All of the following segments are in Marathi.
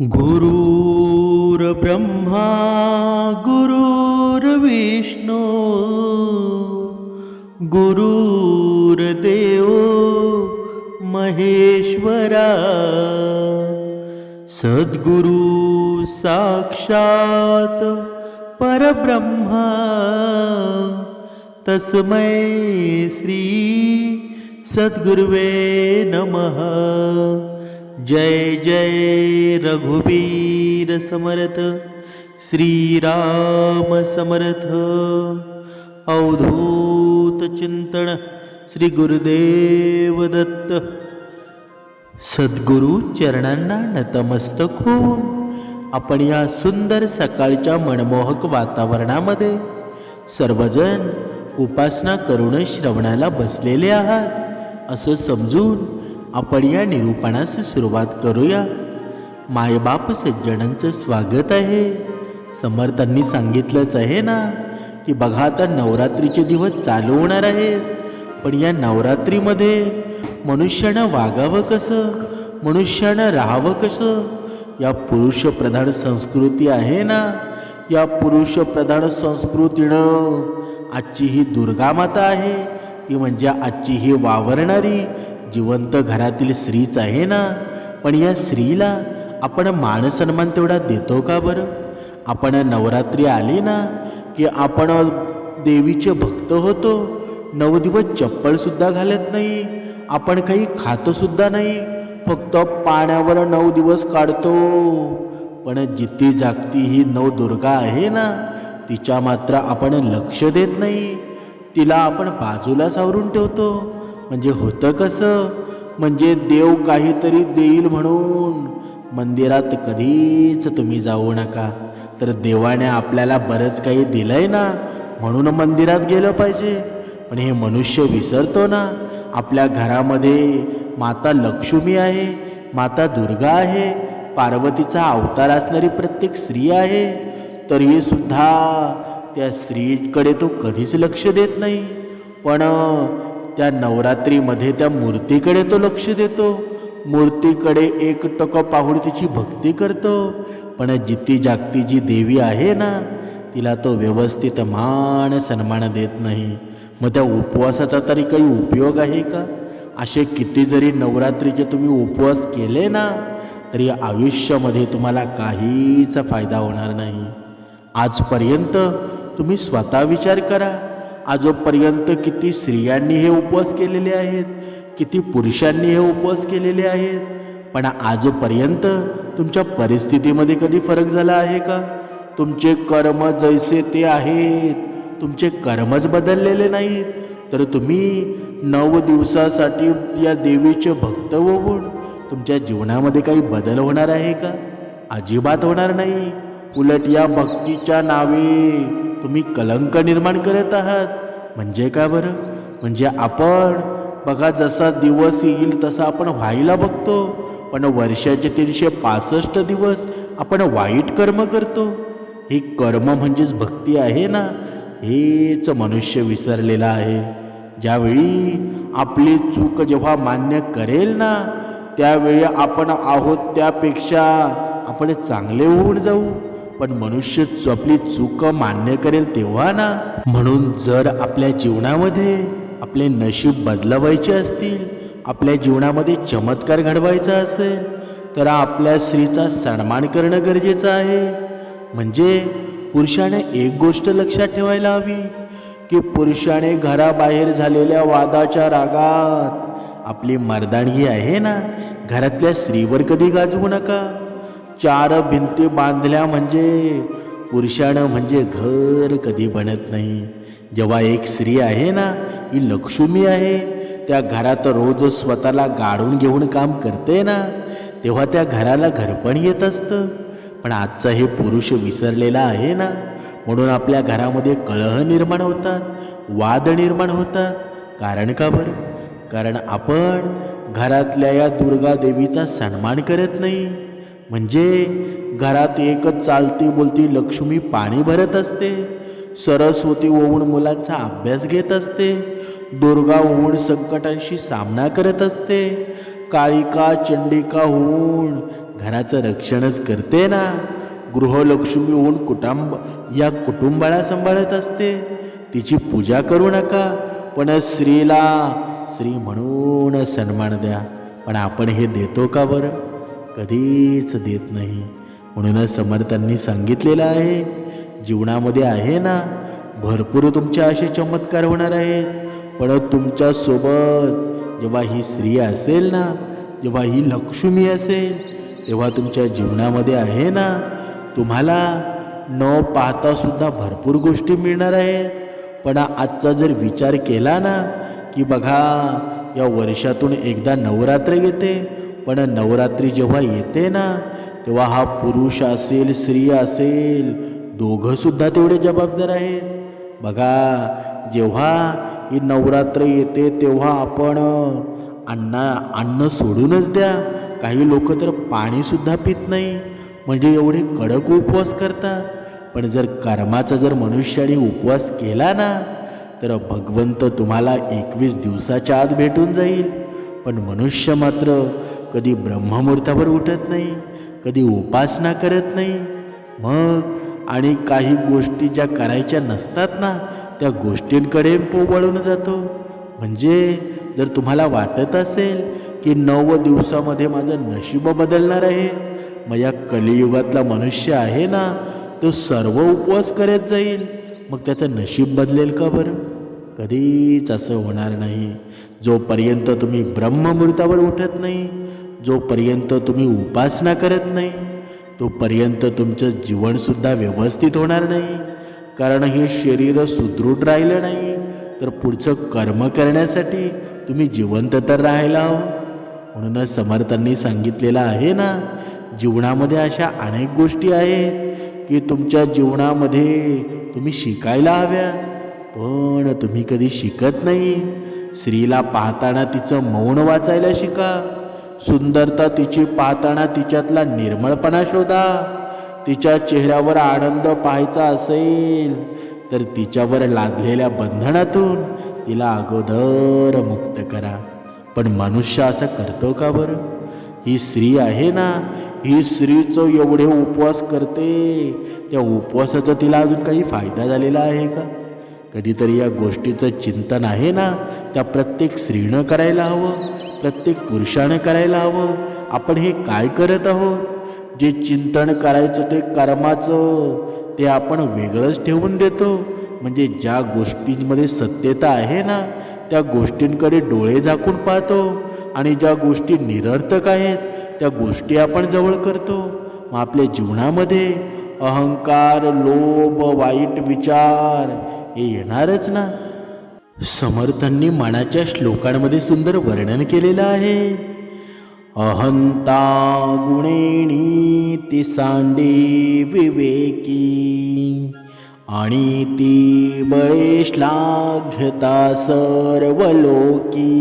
गुरुर्ब्रह्मा गुरुर्विष्णू गुरुर्देव महेश्वरा। सद्गुरु साक्षात परब्रह्मा तस्मै श्री सद्गुरुवे नमः जय जय रघुबीर समरथ श्रीराम समरथ। अवधूत चिंतन श्री गुरुदेव दत्त। सद्गुरु चरणांना नतमस्तक होऊन आपण या सुंदर सकाळच्या मनमोहक वातावरणामध्ये सर्वजण उपासना करून श्रवणाला बसलेले आहात असं समजून आपण या निरूपणास सुरुवात करूया. मायबाप सज्जनांचं स्वागत आहे. समर्थांनी सांगितलंच आहे ना की बघा आता नवरात्रीचे दिवस चालू होणार आहेत. पण या नवरात्रीमध्ये मनुष्यानं वागावं कसं? मनुष्यानं राहावं कसं? या पुरुषप्रधान संस्कृती आहे ना? या पुरुषप्रधान संस्कृतीनं आजची ही दुर्गा माता आहे. ती म्हणजे आजची ही वावरणारी जिवंत घरातील स्त्रीच आहे ना? पण या स्त्रीला आपण मानसन्मान तेवढा देतो का बरं? आपण नवरात्री आली ना की आपण देवीचे भक्त होतो नऊ दिवस चप्पलसुद्धा घालत नाही आपण काही खातोसुद्धा नाही फक्त पाण्यावर नऊ दिवस काढतो. पण जिती जागती ही नवदुर्गा आहे ना तिच्या मात्र आपण लक्ष देत नाही. तिला आपण बाजूला सावरून ठेवतो. म्हणजे होतं कसं? म्हणजे देव काहीतरी देईल म्हणून. मंदिरात कधीच तुम्ही जाऊ नका. तर देवाने आपल्याला बरंच काही दिलंय ना? म्हणून मंदिरात गेलं पाहिजे. पण हे मनुष्य विसरतो ना? आपल्या घरामध्ये माता लक्ष्मी आहे माता दुर्गा आहे पार्वतीचा अवतार असणारी प्रत्येक स्त्री आहे. तरीही सुद्धा त्या स्त्रीकडे तो कधीच लक्ष देत नाही. पण त्या नवरात्रीमध्ये त्या मूर्तीकडे तो लक्ष देतो. मूर्तीकडे एक टक पाहून तिची भक्ती करतो. पण जिती जागती जी देवी आहे ना तिला तो व्यवस्थित मान सन्मान देत नाही. मग त्या उपवासाचा तरी काही उपयोग आहे का? असे किती जरी नवरात्रीचे तुम्ही उपवास केले ना तरी आयुष्यामध्ये तुम्हाला काहीच फायदा होणार नाही. आजपर्यंत तुम्ही स्वतः विचार करा. आजपर्यंत किती स्त्रियांनी हे उपवास केलेले आहेत किती पुरुषांनी हे उपवास केलेले आहेत पण आजपर्यंत तुमच्या परिस्थितीमध्ये कधी फरक झाला आहे का? तुमचे कर्म जैसे ते आहेत तुमचे कर्मच बदललेले नाहीत. तर तुम्ही नऊ दिवसासाठी या देवीचे भक्त होऊन तुमच्या जीवनामध्ये काही बदल होणार आहे का? अजिबात होणार नाही. उलट या भक्तीच्या नावे तुम्ही कलंक निर्माण करत आहात. म्हणजे काय बरं? म्हणजे आपण बघा जसा दिवस येईल तसा आपण व्हायला बघतो. पण वर्षाचे तीनशे पासष्ट दिवस आपण वाईट कर्म करतो. हे कर्म म्हणजेच भक्ती आहे ना? हेच मनुष्य विसरलेला आहे. ज्यावेळी आपली चूक जेव्हा मान्य करेल ना त्यावेळी आपण आहोत त्यापेक्षा आपण चांगले होऊन जाऊ. पण मनुष्य आपली चूक मान्य करेल तेव्हा ना? म्हणून जर आपल्या जीवनामध्ये आपले नशीब बदलवायचे असतील आपल्या जीवनामध्ये चमत्कार घडवायचा असेल तर आपल्या स्त्रीचा सन्मान करणं गरजेचं आहे. म्हणजे पुरुषाने एक गोष्ट लक्षात ठेवायला हवी की पुरुषाने घराबाहेर झालेल्या वादाच्या रागात आपली मर्दानगी आहे ना? घरातल्या स्त्रीवर कधी गाजवू नका. चार भिंती बांधल्या म्हणजे पुरुषानं म्हणजे घर कधी बनत नाही. जेव्हा एक स्त्री आहे ना ही लक्ष्मी आहे त्या घरात रोज स्वतःला गाडून घेऊन काम करते ना तेव्हा त्या घराला घरपण येत असतं. पण आजचा हे पुरुष विसरलेला आहे ना म्हणून आपल्या घरामध्ये कळह निर्माण होतात वाद निर्माण होतात. कारण का बरं? कारण आपण घरातल्या या दुर्गा देवीचा सन्मान करत नाही. म्हणजे घरात एकच चालती बोलती लक्ष्मी पाणी भरत असते. सरस्वती होऊन मुलांचा अभ्यास घेत असते. दुर्गा होऊन संकटांशी सामना करत असते. काळिका चंडिका होऊन घराचं रक्षणच करते ना. गृहलक्ष्मी होऊन कुटुंब या कुटुंबाला सांभाळत असते. तिची पूजा करू नका पण स्त्रीला स्त्री म्हणून सन्मान द्या. पण आपण हे देतो का बरं? कधीच देत नाही. म्हणूनच समर्थांनी सांगितलेलं आहे जीवनामध्ये आहे ना भरपूर तुमचे असे चमत्कार होणार आहेत. पण तुमच्यासोबत जेव्हा ही स्त्री असेल ना जेव्हा ही लक्ष्मी असेल तेव्हा तुमच्या जीवनामध्ये आहे ना तुम्हाला न पाहतासुद्धा भरपूर गोष्टी मिळणार आहेत. पण आजचा जर विचार केला ना की बघा या वर्षातून एकदा नवरात्र येते पण नवरात्री जेव्हा येते ना तेव्हा हा पुरुष असेल स्त्री असेल दोघंसुद्धा तेवढे जबाबदार आहेत. बघा जेव्हा ही नवरात्र येते तेव्हा आपण अन्न अन्न सोडूनच द्या. काही लोक तर पाणीसुद्धा पित नाही. म्हणजे एवढे कडक उपवास करतात. पण जर कर्माचा जर मनुष्याने उपवास केला ना तर भगवंत तुम्हाला एकवीस दिवसाच्या आत भेटून जाईल. पण मनुष्य मात्र कधी ब्रह्ममुहूर्तावर उठत नाही कधी उपासना करत नाही. मग आणि काही गोष्टी ज्या करायच्या नसतात ना त्या गोष्टींकडे तो वळून जातो. म्हणजे जर तुम्हाला वाटत असेल की नव दिवसामध्ये माझं नशीब बदलणार आहे मग या कलियुगातला मनुष्य आहे ना तो सर्व उपवास करत जाईल. मग त्याचं नशीब बदलेल का बरं? कधीच असं होणार नाही. जोपर्यंत तुम्ही ब्रह्ममुहूर्तावर उठत नाही जोपर्यंत तुम्ही उपासना करत नाही तोपर्यंत तुमचं जीवनसुद्धा व्यवस्थित होणार नाही. कारण हे शरीर सुदृढ राहिलं नाही तर पुढचं कर्म करण्यासाठी तुम्ही जिवंत तर राहायला हवं म्हणूनच समर्थांनी सांगितलेलं आहे ना जीवनामध्ये अशा अनेक गोष्टी आहेत की तुमच्या जीवनामध्ये तुम्ही शिकायला हव्या पण तुम्ही कधी शिकत नाही. स्त्रीला पाहताना तिचं मौन वाचायला शिका. सुंदरता तिची पाहताना तिच्यातला निर्मळपणा शोधा. तिच्या चेहऱ्यावर आनंद पाहायचा असेल तर तिच्यावर लादलेल्या बंधनातून तिला अगोदर मुक्त करा. पण मनुष्य असं करतो का बरं? ही स्त्री आहे ना? ही स्त्रीचं एवढे उपवास करते. त्या उपवासाचा तिला अजून काही फायदा झालेला आहे का? कधीतरी या गोष्टीचं चिंतन आहे ना त्या प्रत्येक स्त्रीनं करायला हवं प्रत्येक पुरुषानं करायला हवं. आपण हे काय करत आहोत? जे चिंतन करायचं ते कर्माचं ते आपण वेगळंच ठेवून देतो. म्हणजे ज्या गोष्टींमध्ये सत्यता आहे ना त्या गोष्टींकडे डोळे झाकून पाहतो. आणि ज्या गोष्टी निरर्थक आहेत त्या गोष्टी आपण जवळ करतो. मग आपल्या जीवनामध्ये अहंकार लोभ वाईट विचार हे येणारच ना. समर्थांनी मनाच्या श्लोकांमध्ये सुंदर वर्णन केलेलं आहे. अहंता गुणेणी ती सांडे विवेकी. आणि ती बळे श्लाघ्यता सर्व लोकी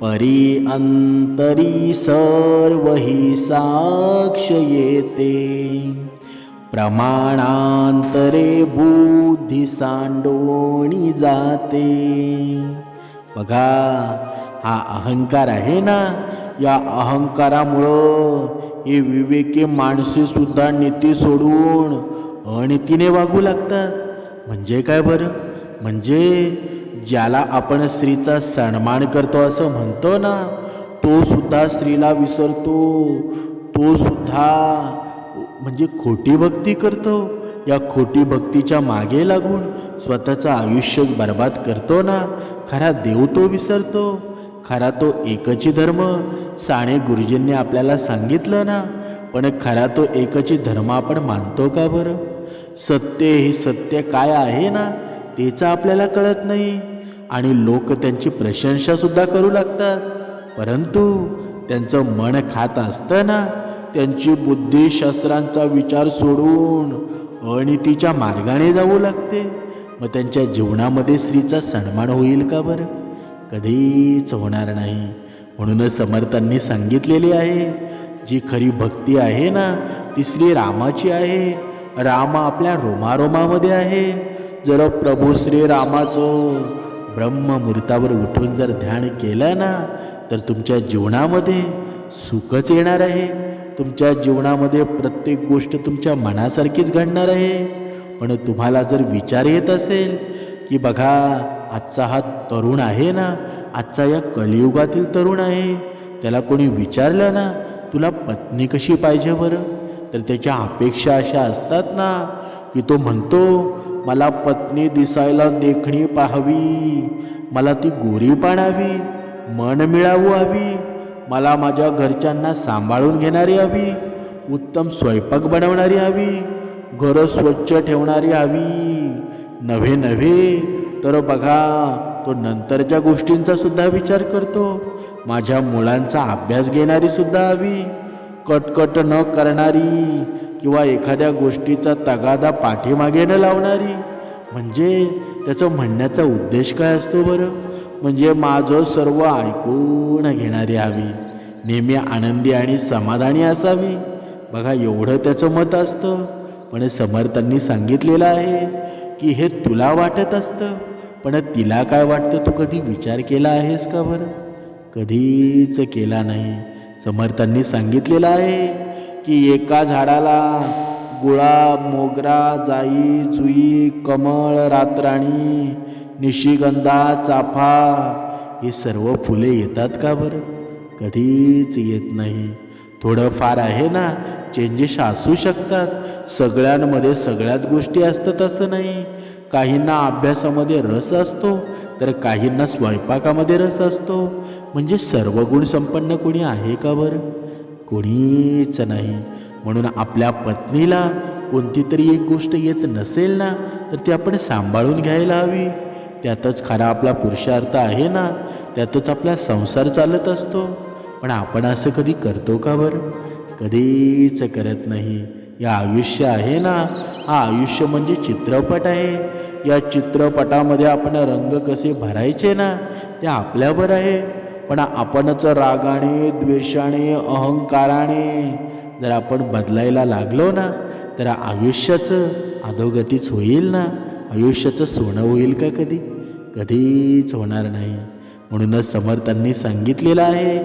परी अंतरी सर्व ही साक्ष येते. प्रमाणांतरे बुद्धी सांडोणी जाते. बघा हा अहंकार आहे ना? या अहंकारामुळं हे विवेकी माणसे सुद्धा नीती सोडून अनितीने वागू लागतात. म्हणजे काय बरं? म्हणजे ज्याला आपण स्त्रीचा सन्मान करतो असं म्हणतो ना तो सुद्धा स्त्रीला विसरतो. तो सुद्धा म्हणजे खोटी भक्ती करतो. या खोटी भक्तीच्या मागे लागून स्वतःचं आयुष्यच बर्बाद करतो ना. खरा देव तो विसरतो. खरा तो एकची धर्म. साने गुरुजींनी आपल्याला सांगितलं ना. पण खरा तो एकची धर्म आपण मानतो का बरं? सत्य हे सत्य काय आहे ना? तेचं आपल्याला कळत नाही. आणि लोक त्यांची प्रशंसासुद्धा करू लागतात. परंतु त्यांचं मन खात असतं ना. त्यांची बुद्धिशास्त्रांचा विचार सोडून अनितीच्या मार्गाने जाऊ लागते. मग त्यांच्या जीवनामध्ये स्त्रीचा सन्मान होईल का बरं? कधीच होणार नाही. म्हणूनच समर्थांनी सांगितलेली आहे जी खरी भक्ती आहे ना ती श्री रामाची आहे. राम आपल्या रोमारोमामध्ये आहे. जर प्रभू श्रीरामाचं ब्रह्ममुहूर्तावर उठून जर ध्यान केलं ना तर तुमच्या जीवनामध्ये सुखच येणार आहे. तुमच्या जीवनामध्ये प्रत्येक गोष्ट तुमच्या मनासारखीच घडणार आहे. पण तुम्हाला जर विचार येत असेल की बघा आजचा हा तरुण आहे ना आजचा या कलियुगातील तरुण आहे त्याला कोणी विचारलं ना तुला पत्नी कशी पाहिजे बरं? तर त्याच्या अपेक्षा अशा असतात ना की तो म्हणतो मला पत्नी दिसायला देखणी पाहावी मला ती गोरी पाणावी मन मिळावू हवी मला माझ्या घरच्यांना सांभाळून घेणारी हवी उत्तम स्वयंपाक बनवणारी हवी घरं स्वच्छ ठेवणारी हवी. नव्हे नव्हे. तर बघा तो नंतरच्या गोष्टींचा सुद्धा विचार करतो. माझ्या मुलांचा अभ्यास घेणारी सुद्धा हवी. कटकट न करणारी किंवा एखाद्या गोष्टीचा तगादा पाठीमागे न लावणारी. म्हणजे त्याचं म्हणण्याचा उद्देश काय असतो बरं? म्हणजे माझं सर्व ऐकून घेणारी हवी. नेहमी आनंदी आणि समाधानी असावी. बघा एवढं त्याचं मत असतं. पण समर्थांनी सांगितलेलं आहे की हे तुला वाटत असतं. पण तिला काय वाटतं तू कधी विचार केला आहेस का बरं? कधीच केला नाही. समर्थांनी सांगितलेलं आहे की एका झाडाला गुळा मोगरा जाई जुई कमळ रातराणी निशिगंधा चाफा ही सर्व फुले येतात का बरं? कधीच येत नाही. थोडंफार आहे ना चेंजेस असू शकतात. सगळ्यांमध्ये सगळ्याच गोष्टी असतात असं नाही. काहींना अभ्यासामध्ये रस असतो तर काहींना स्वयंपाकामध्ये रस असतो. म्हणजे सर्व गुण संपन्न कोणी आहे का बरं? कोणीच नाही. म्हणून आपल्या पत्नीला कोणती तरी एक गोष्ट येत नसेल ना तर ती आपण सांभाळून घ्यायला हवी. त्यातच खरा आपला पुरुषार्थ आहे ना? त्यातच आपला संसार चालत असतो. पण आपण असं कधी करतो का बरं? कधीच करत नाही. या आयुष्य आहे ना? हा आयुष्य म्हणजे चित्रपट आहे. या चित्रपटामध्ये आपण रंग कसे भरायचे ना? ते आपल्यावर आहे. पण आपणच रागाने द्वेषाने अहंकाराने जर आपण बदलायला लागलो ना तर आयुष्याचं अधोगतीच होईल ना? आयुष्याचं सोनं होईल का कधी? कधीच होणार नाही. म्हणूनच समर्थांनी सांगितलेलं आहे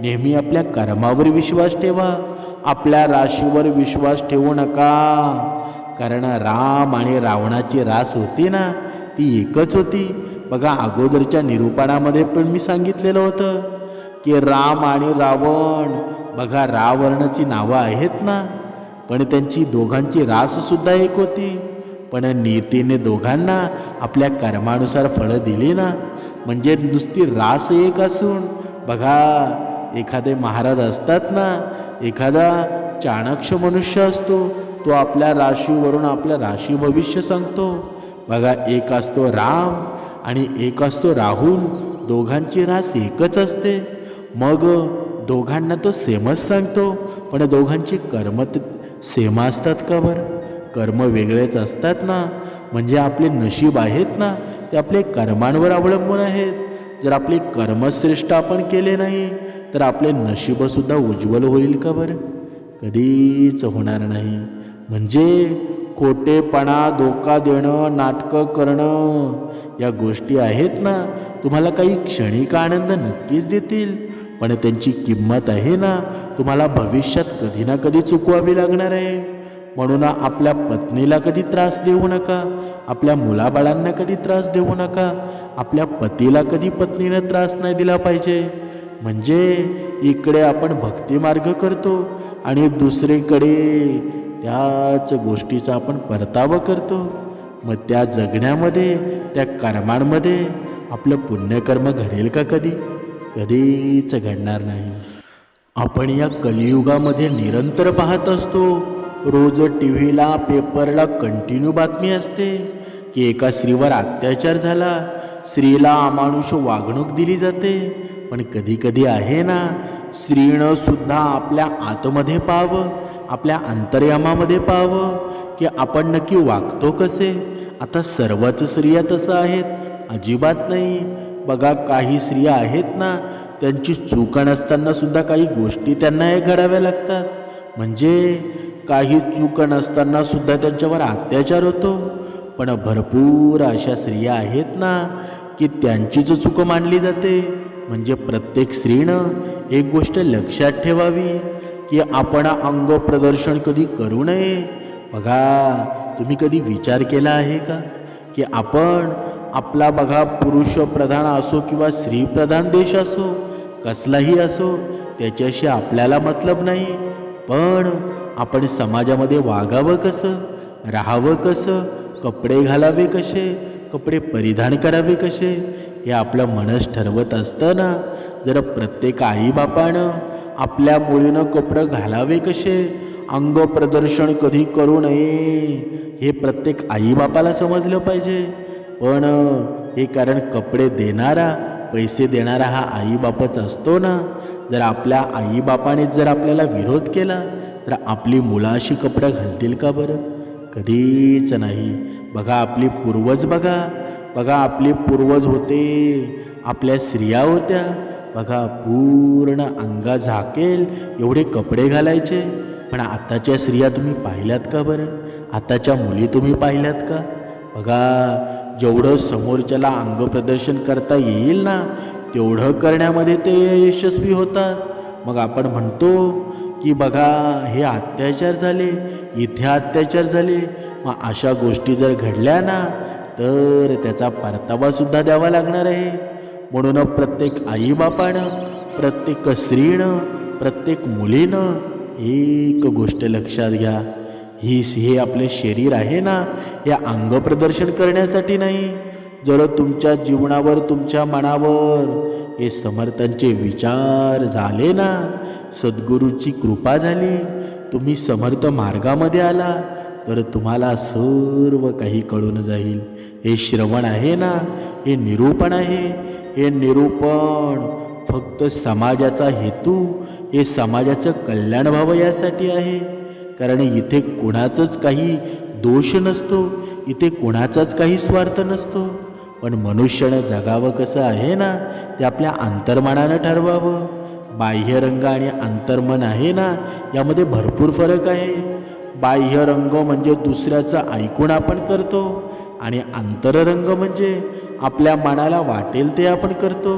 नेहमी आपल्या कर्मावर विश्वास ठेवा. आपल्या राशीवर विश्वास ठेवू नका. कारण राम आणि रावणाची रास होती ना ती एकच होती. बघा अगोदरच्या निरूपणामध्ये पण मी सांगितलेलं होतं की राम आणि रावण बघा रावणाची नावं आहेत ना पण त्यांची दोघांची राससुद्धा एक होती. पण नीतीने दोघांना आपल्या कर्मानुसार फळं दिली ना. म्हणजे नुसती रास एक असून बघा एखादे महाराज असतात ना एखादा चाणक्य मनुष्य असतो तो आपल्या राशीवरून आपल्या राशी भविष्य सांगतो. बघा एक असतो राम आणि एक असतो राहुल दोघांची रास एकच असते. मग दोघांना तो सेमच सांगतो पण दोघांची कर्म सेम असतात का बरं? कर्म वेगळेच असतात ना म्हणजे आपले नशीब आहेत ना ते आपले कर्मांवर अवलंबून आहेत. जर आपले कर्मश्रेष्ठ आपण केले नाही तर आपले नशीबसुद्धा उज्ज्वल होईल का बरं? कधीच होणार नाही. म्हणजे खोटेपणा धोका देणं नाटकं करणं या गोष्टी आहेत ना तुम्हाला काही क्षणिक आनंद नक्कीच देतील. पण त्यांची किंमत आहे ना तुम्हाला भविष्यात कधी ना कधी चुकवावी लागणार आहे. म्हणून आपल्या पत्नीला कधी त्रास देऊ नका आपल्या मुलाबाळांना कधी त्रास देऊ नका आपल्या पतीला कधी पत्नीनं त्रास नाही दिला पाहिजे. म्हणजे इकडे आपण भक्तिमार्ग करतो आणि दुसरीकडे त्याच गोष्टीचा आपण परतावा करतो. मग त्या जगण्यामध्ये त्या कर्मांमध्ये आपलं पुण्यकर्म घडेल का कधी? कधीच घडणार नाही. आपण या कलियुगामध्ये निरंतर पाहत असतो. रोज टी व्हीला पेपरला कंटिन्यू बातमी असते. की एका स्त्रीवर अत्याचार झाला. स्त्रीला अमानुष वागणूक दिली जाते. पण कधी कधी आहे ना स्त्रीनं सुद्धा आपल्या आतमध्ये पाहावं आपल्या अंतर्यामामध्ये पाहावं की आपण नक्की वागतो कसे? आता सर्वच स्त्रिया तसं आहेत. अजिबात नाही. बघा काही स्त्रिया आहेत ना त्यांची चूक नसताना सुद्धा काही गोष्टी त्यांना हे घडाव्या लागतात. म्हणजे काही चूक नसताना सुद्धा त्यांच्यावर अत्याचार होतो. पण भरपूर अशा स्त्रिया आहेत ना की त्यांचीच चूक मानली जाते. म्हणजे प्रत्येक स्त्रीनं एक गोष्ट लक्षात ठेवावी की आपण अंग प्रदर्शन कधी करू नये. बघा तुम्ही कधी विचार केला आहे का? की आपण आपला बघा पुरुष प्रधान असो किंवा स्त्रीप्रधान देश असो कसलाही असो त्याच्याशी आपल्याला मतलब नाही. पण आपण समाजामध्ये वागावं कसं? राहावं कसं? कपडे घालावे कसे? कपडे परिधान करावे कसे? हे आपलं मनस ठरवत असतं ना. जर प्रत्येक आईबापानं आपल्या मुलीनं कपडे घालावे कसे? अंग प्रदर्शन कधी करू नये? हे प्रत्येक आईबापाला समजलं पाहिजे. पण हे कारण कपडे देणारा पैसे देणारा हा आईबापच असतो ना. जर आपल्या आईबापानेच जर आपल्याला विरोध केला तर आपली मुलं अशी कपडे घालतील का बरं? कधीच नाही. बघा आपली पूर्वज बघा. बघा आपले पूर्वज होते आपल्या स्त्रिया होत्या. बघा पूर्ण अंगा झाकेल एवढे कपडे घालायचे. पण आताच्या स्त्रिया तुम्ही पाहिल्यात का बरं? आताच्या मुली तुम्ही पाहिल्यात का? बघा जेवढं समोरच्याला अंग प्रदर्शन करता येईल ना तेवढं करण्यामध्ये ते यशस्वी होतात. मग आपण म्हणतो की बघा हे अत्याचार झाले इथे अत्याचार झाले मग अशा गोष्टी जर घडल्या ना तर त्याचा परतावासुद्धा द्यावा लागणार आहे. म्हणून प्रत्येक आईबापानं प्रत्येक स्त्रीनं प्रत्येक मुलीनं एक गोष्ट लक्षात घ्या. ही हे आपले शरीर आहे ना हे अंग प्रदर्शन करण्यासाठी नाही. जर तुमच्या जीवनावर तुमच्या मनावर हे समर्थांचे विचार झाले ना? सद्गुरूची कृपा झाली. तुम्ही समर्थ मार्गामध्ये आला तर तुम्हाला सर्व काही कळून जाईल. हे श्रवण आहे ना? हे निरूपण आहे. हे निरूपण फक्त समाजाचा हेतू हे समाजाचं कल्याण व्हावं यासाठी आहे. कारण इथे कुणाचंच काही दोष नसतो इथे कुणाचाच काही स्वार्थ नसतो. पण मनुष्यानं जगावं कसं आहे ना ते आपल्या अंतर्मनानं ठरवावं. बाह्यरंग आणि अंतर्मन आहे ना यामध्ये भरपूर फरक आहे. बाह्यरंग म्हणजे दुसऱ्याचं ऐकून आपण करतो आणि आंतररंग म्हणजे आपल्या मनाला वाटेल ते आपण करतो.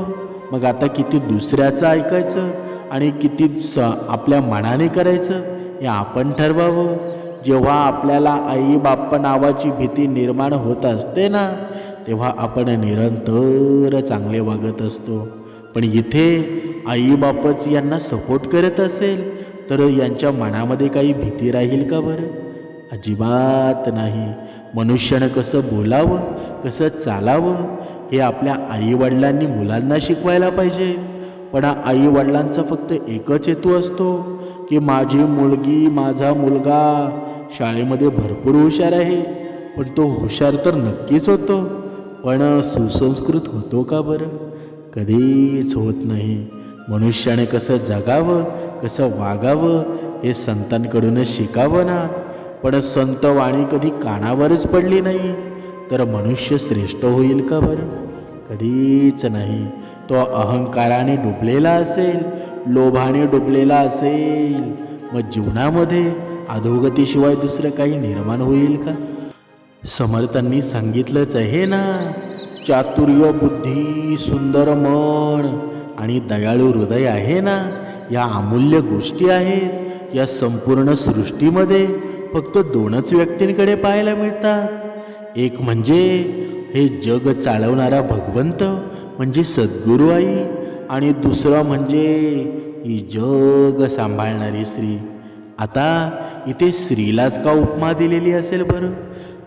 मग आता किती दुसऱ्याचं ऐकायचं आणि किती स आपल्या मनाने करायचं हे आपण ठरवावं. जेव्हा आपल्याला आई बाप्पा नावाची भीती निर्माण होत असते ना तेव्हा आपण निरंतर चांगले वागत असतो. पण इथे आईबापच यांना सपोर्ट करत असेल तर यांच्या मनामध्ये काही भीती राहील का बरं? अजिबात नाही. मनुष्यानं कसं बोलावं कसं चालावं हे आपल्या आईवडिलांनी मुलांना शिकवायला पाहिजे. पण आईवडिलांचा फक्त एकच हेतू असतो की माझी मुलगी माझा मुलगा शाळेमध्ये भरपूर हुशार आहे. पण तो हुशार तर नक्कीच होतो. पण सुसंस्कृत होतो का बरं? कधीच होत नाही. मनुष्याने कसं जगावं कसं वागावं हे संतांकडूनच शिकावं ना. पण संत वाणी कधी कानावरच पडली नाही. तर मनुष्य श्रेष्ठ होईल का बरं? कधीच नाही. तो अहंकाराने डुबलेला असेल लोभाने डुबलेला असेल. मग जीवनामध्ये अधोगतीशिवाय दुसरं काही निर्माण होईल का? समर्थांनी सांगितलंच आहे ना? चातुर्य बुद्धी सुंदर मन आणि दयाळू हृदय आहे ना? या अमूल्य गोष्टी आहेत. या संपूर्ण सृष्टीमध्ये फक्त दोनच व्यक्तींकडे पाहायला मिळतात. एक म्हणजे हे जग चालवणारा भगवंत म्हणजे सद्गुरू आई आणि दुसरं म्हणजे ही जग सांभाळणारी स्त्री. आता इथे स्त्रीलाच का उपमा दिलेली असेल बरं?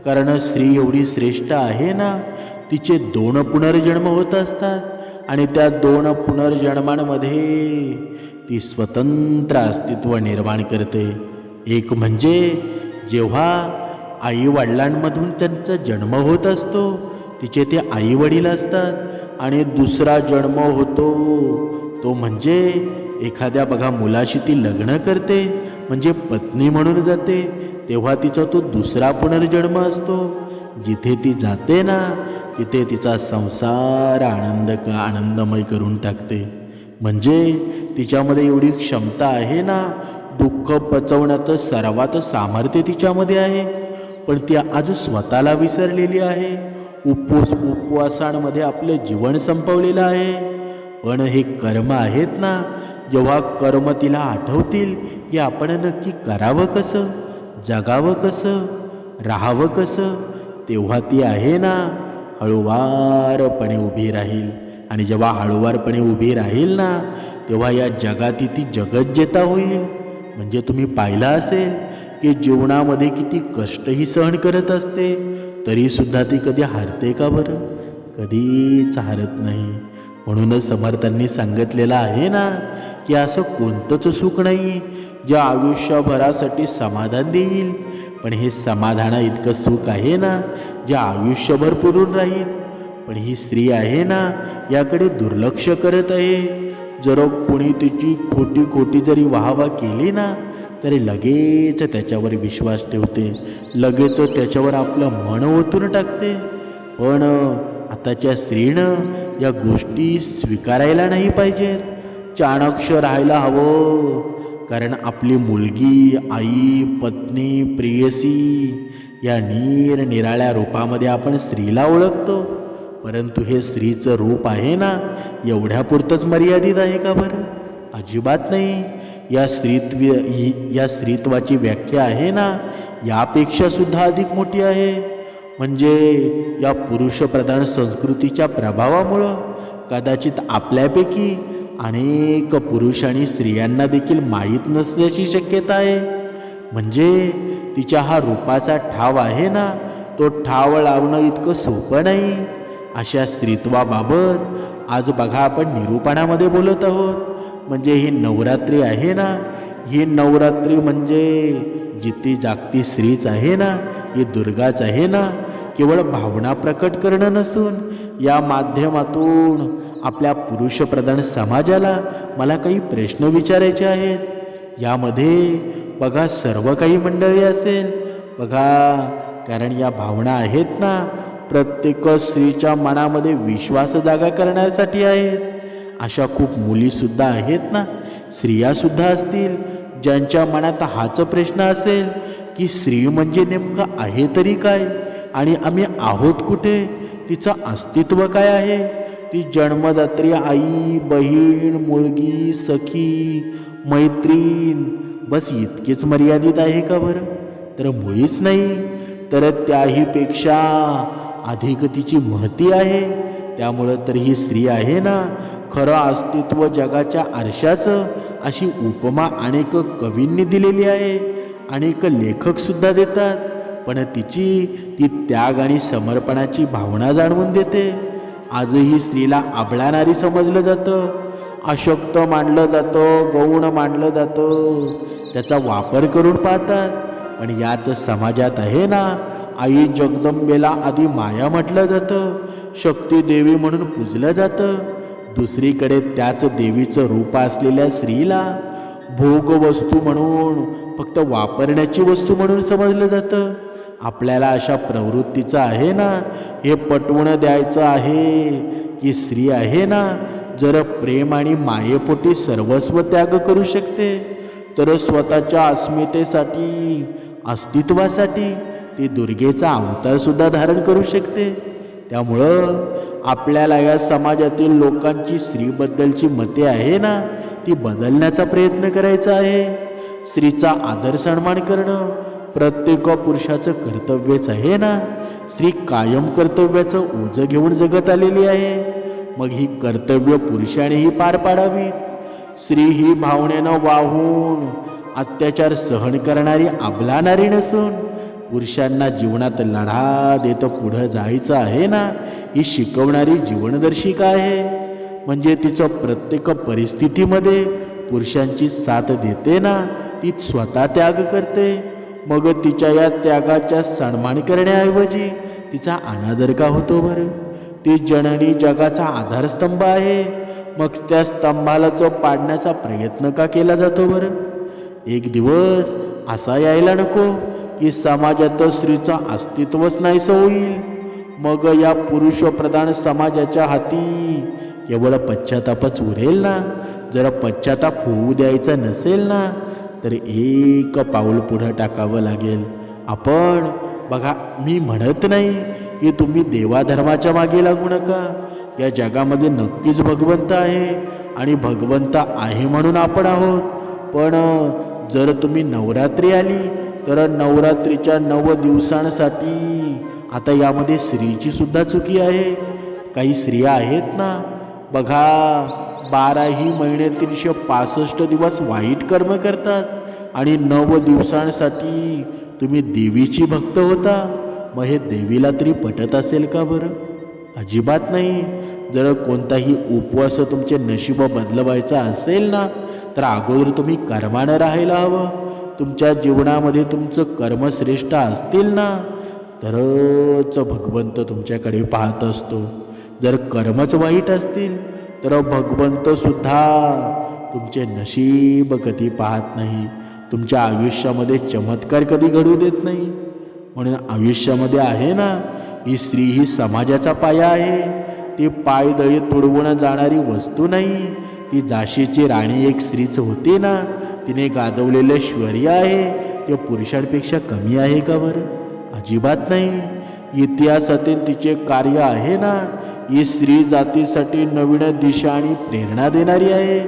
कारण स्त्री एवढी श्रेष्ठ आहे ना तिचे दोन पुनर्जन्म होत असतात आणि त्या दोन पुनर्जन्मांमध्ये ती स्वतंत्र अस्तित्व निर्माण करते. एक म्हणजे जेव्हा आई वडिलांमधून त्यांचा जन्म होत असतो तिचे ते आई वडील असतात आणि दुसरा जन्म होतो तो म्हणजे एखाद्या बघा मुलाशी ती लग्न करते म्हणजे पत्नी म्हणून जाते तेव्हा तिचा तो दुसरा पुनर्जन्म असतो. जिथे ती जाते ना तिथे तिचा संसार आनंद का आनंदमय करून टाकते. म्हणजे तिच्यामध्ये एवढी क्षमता आहे ना दुःख पचवण्याचं सर्वात सामर्थ्य तिच्यामध्ये आहे. पण ती आज स्वतःला विसरलेली आहे. उपवास उपवासांमध्ये आपलं जीवन संपवलेलं आहे. पण हे कर्म आहेत ना जेव्हा कर्म तिला आठवतील की आपण नक्की करावं कसं? जगावं कसं राहावं कसं तेव्हा ती आहे ना. हळुवारपणे उभी राहील. आणि जेव्हा हळुवारपणे उभी राहील ना तेव्हा या जगात ती जगज्जेता होईल. म्हणजे तुम्ही पाहिलं असेल की जीवनामध्ये किती कष्टही सहन करत असते तरीसुद्धा ती कधी हारते का बरं? कधीच हारत नाही. म्हणूनच समर्थांनी सांगितलेलं आहे ना की असं कोणतंच सुख नाही जे आयुष्यभरासाठी समाधान देईल. पण हे समाधाना इतकं सुख आहे ना जे आयुष्यभर पुरून राहील. पण ही स्त्री आहे ना याकडे दुर्लक्ष करत आहे. जर कोणी तिची खोटी खोटी जरी वाहवा केली ना तरी लगेच त्याच्यावर विश्वास ठेवते. लगेच त्याच्यावर आपलं मन ओतून टाकते. पण आताच्या स्त्रीनं या गोष्टी स्वीकारायला नाही पाहिजेत. चाणक्ष राहायला हवं. कारण आपली मुलगी आई पत्नी प्रेयसी या निरनिराळ्या रूपामध्ये आपण स्त्रीला ओळखतो. परंतु हे स्त्रीचं रूप आहे ना एवढ्यापुरतंच मर्यादित आहे का बरं? अजिबात नाही. या स्त्रीत्व ही- या स्त्रीत्वाची व्याख्या आहे ना यापेक्षा सुद्धा अधिक मोठी आहे. म्हणजे या पुरुषप्रधान संस्कृतीच्या प्रभावामुळं कदाचित आपल्यापैकी अनेक पुरुष आणि स्त्रियांना देखील माहीत नसल्याची शक्यता आहे. म्हणजे तिच्या हा रूपाचा ठाव आहे ना तो ठाव लावणं इतकं सोपं नाही. अशा स्त्रीत्वाबाबत आज बघा आपण निरूपणामध्ये बोलत आहोत. म्हणजे ही नवरात्री आहे ना ही नवरात्री म्हणजे जिती जागती स्त्रीच आहे ना ही दुर्गाच आहे ना केवळ भावना प्रकट करणं नसून या माध्यमातून आपल्या पुरुषप्रधान समाजाला मला काही प्रश्न विचारायचे आहेत. यामध्ये बघा सर्व काही मंडळी असेल बघा कारण या भावना आहेत ना प्रत्येक स्त्रीच्या मनामध्ये विश्वास जागा करण्यासाठी आहेत. अशा खूप मुलीसुद्धा आहेत ना स्त्रियासुद्धा असतील ज्यांच्या मनात हाच प्रश्न असेल की स्त्री म्हणजे नेमकं आहे तरी काय? आणि आम्ही आहोत कुठे? तिचं अस्तित्व काय आहे? ती जन्मदात्री आई बहीण मुलगी सखी मैत्रीण बस इतकीच मर्यादित आहे का बरं? तर मुळीच नाही. तर त्याहीपेक्षा अधिक तिची महती आहे. त्यामुळं तर ही स्त्री आहे ना खरं अस्तित्व जगाच्या आरशाचं अशी उपमा अनेक कवींनी दिलेली आहे. अनेक लेखकसुद्धा देतात पण तिची ती त्याग आणि समर्पणाची भावना जाणवून देते. आजही स्त्रीला आबळणारी समजलं जातं. अशक्त मानलं जातं गौण मानलं जातं. त्याचा वापर करून पाहतात. पण याच समाजात आहे ना आई जगदंबेला आधी माया म्हटलं जातं. शक्ती देवी म्हणून पूजलं जातं. दुसरीकडे त्याच देवीचं रूप असलेल्या स्त्रीला भोगवस्तू म्हणून फक्त वापरण्याची वस्तू म्हणून समजलं जातं. आपल्याला अशा प्रवृत्तीचं आहे ना? हे पटवून द्यायचं आहे की स्त्री आहे ना? जर प्रेम आणि मायेपोटी सर्वस्व त्याग करू शकते तर स्वतःच्या अस्मितेसाठी अस्तित्वासाठी ती दुर्गेचा अवतारसुद्धा धारण करू शकते. त्यामुळं आपल्याला या समाजातील लोकांची स्त्रीबद्दलची मते आहे ना ती बदलण्याचा प्रयत्न करायचा आहे. स्त्रीचा आदर सन्मान करणं प्रत्येक पुरुषाचं कर्तव्यच आहे ना. स्त्री कायम कर्तव्याचं ओझं घेऊन जगत आलेली आहे. मग ही कर्तव्य पुरुषानेही पार पाडावीत स्त्री ही भावनेनं वाहून अत्याचार सहन करणारी आबलाणारी नसून पुरुषांना जीवनात लढा देत पुढं जायचं आहे ना? ही शिकवणारी जीवनदर्शिका आहे? म्हणजे तिचं प्रत्येक परिस्थितीमध्ये पुरुषांची साथ देते ना? ती स्वतः त्याग करते. मग तिच्या या त्यागाचा सन्मान करण्याऐवजी तिचा अनादर का होतो बरं? ती जननी जगाचा आधारस्तंभ आहे. मग त्या स्तंभाला स्तंभालाच पाडण्याचा प्रयत्न का केला जातो बरं? एक दिवस असा यायला नको. की समाजात स्त्रीचं अस्तित्वच नाहीसं होईल मग या पुरुषप्रधान समाजाच्या हाती. केवळ पश्चातापच उरेल ना? जर पश्चाताप होऊ द्यायचा नसेल ना? तर एक पाऊल पुढं टाकावं लागेल. आपण बघा मी म्हणत नाही की तुम्ही देवाधर्माच्या मागे लागू नका. या जगामध्ये नक्कीच भगवंत आहे आणि भगवंत आहे म्हणून आपण आहोत. पण जर तुम्ही नवरात्री आली तर नवरात्रीच्या नव दिवसांसाठी आता यामध्ये स्त्रीची सुद्धा चुकी आहे. काही स्त्रिया आहेत ना? बघा बाराही महिने तीनशे पासष्ट दिवस वाईट कर्म करतात आणि नव दिवसांसाठी तुम्ही देवीची भक्त होता. मग हे देवीला तरी पटत असेल का बरं? अजिबात नाही. जर कोणताही उपवास तुमचे नशीब बदलवायचा असेल ना तर अगोदर तुम्ही कर्मानं राहायला हवं. तुमच्या जीवनामध्ये तुमचं कर्मश्रेष्ठ असतील ना? तरच भगवंत तुमच्याकडे पाहत असतो. जर कर्मच वाईट असतील तर भगवंतसुद्धा तुमचे नशीब कधी पाहत नाही. तुमच्या आयुष्यामध्ये चमत्कार कधी घडू देत नाही. म्हणून आयुष्यामध्ये आहे ना ही स्त्री ही समाजाचा पाया आहे. ती पायदळी तुडवून जाणारी वस्तू नाही. ती झाशीची राणी एक स्त्रीच होती ना तिने गाजवलेलं शौर्य आहे. ते पुरुषांपेक्षा कमी आहे का बरं? अजिबात नाही. इतिहासातील तिचे कार्य आहे ना? ही स्त्री जातीसाठी नवीन दिशा आणि प्रेरणा देणारी आहे.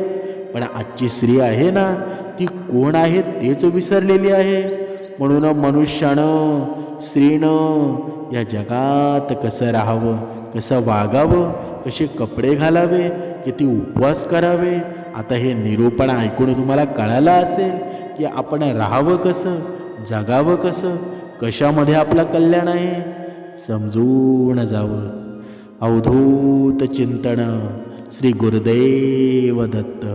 पण आजची स्त्री आहे ना? ती कोण आहे तेच विसरलेली आहे. म्हणून मनुष्यानं स्त्रीनं या जगात कसं राहावं कसं वागावं कसे कपडे घालावे किती उपवास करावे आता हे निरूपण ऐकून तुम्हाला कळालं असेल की आपण राहावं कसं जगावं कसं कशामध्ये आपलं कल्याण आहे? समजून जावं. अवधूत चिंतन श्री गुरुदेव दत्त.